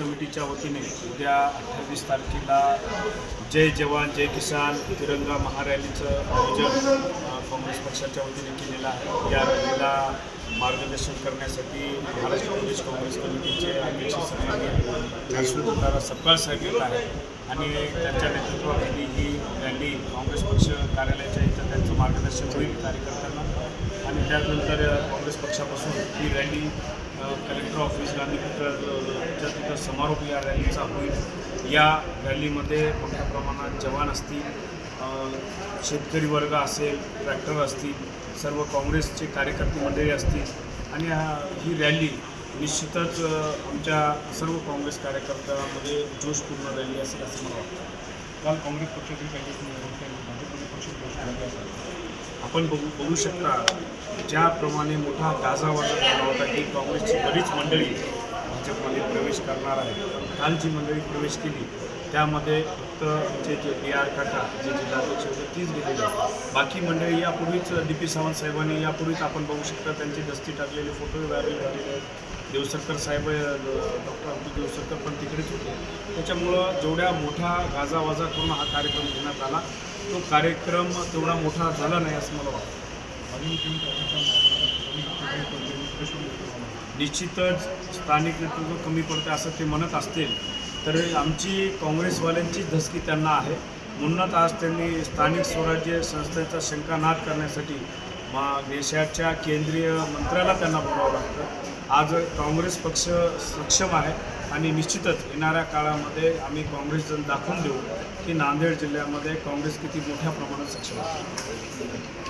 कमिटीच्या वतीने उद्या अठ्ठावीस तारखेला जय जवान जय किसान तिरंगा महारॅलीचं आयोजन काँग्रेस पक्षाच्या वतीने केलेलं आहे. या रॅलीला मार्गदर्शन करण्यासाठी महाराष्ट्र प्रदेश काँग्रेस कमिटीचे अध्यक्ष सन्माननीय सपकाळ साहेब येत आहेत आणि त्यांच्या नेतृत्वाखाली ही रॅली काँग्रेस पक्ष कार्यालयाच्या इथं त्यांचं मार्गदर्शन होईल कार्यकर्त्यांना. आणि त्यानंतर काँग्रेस पक्षापासून ही रॅली कलेक्टर ऑफिस आणि तिथं समारोप या रॅलीचा होईल या रॅलीमध्ये मोठ्या प्रमाणात जवान असतील शेतकरी वर्ग असेल ट्रॅक्टर असतील सर्व काँग्रेसचे कार्यकर्ते मंडळी असतील आणि हा- ही रॅली निश्चितच आमच्या सर्व काँग्रेस कार्यकर्त्यांमध्ये जोशपूर्ण रॅली असेल असं मला वाटतं. काल काँग्रेस पक्षातील काही पक्ष आपण बघू बघू शकता ज्याप्रमाणे मोठा गाजावाजा झाला होता की काँग्रेसची बरीच मंडळी भाजपमध्ये प्रवेश करणार आहे काल जी मंडळी प्रवेश केली त्यामध्ये फक्त जे जे डी आर काका जे जिल्हाध्यक्ष होते तीच गेलेले बाकी मंडळी यापूर्वीच डी पी सावंत साहेबांनी यापूर्वीच आपण बघू शकता त्यांची दस्ती टाकलेले फोटो व्हायरल झालेले आहेत. देवसरकर साहेब डॉक्टर अब्दुल देवसरकर पण तिकडेच होते. त्याच्यामुळं जेवढ्या मोठा गाजावाजा करून हा कार्यक्रम घेण्यात आला तो कार्यक्रम तेवढा मोठा झाला नाही असं मला वाटतं. निश्चितच स्थानिक नेतृत्व कमी पडते असं ते म्हणत असतील तर आमची काँग्रेसवाल्यांची धसकी त्यांना आहे. म्हणूनच आज त्यांनी स्थानिक स्वराज्य संस्थेचा शंकानाद करण्यासाठी मा देशाच्या केंद्रीय मंत्र्याला त्यांना बोलावं लागतं. आज काँग्रेस पक्ष सक्षम आहे आणि निश्चितच येणाऱ्या काळामध्ये आम्ही काँग्रेस जण दाखवून देऊ की नांदेड जिल्ह्यामध्ये काँग्रेस किती मोठ्या प्रमाणात सक्षम आहे.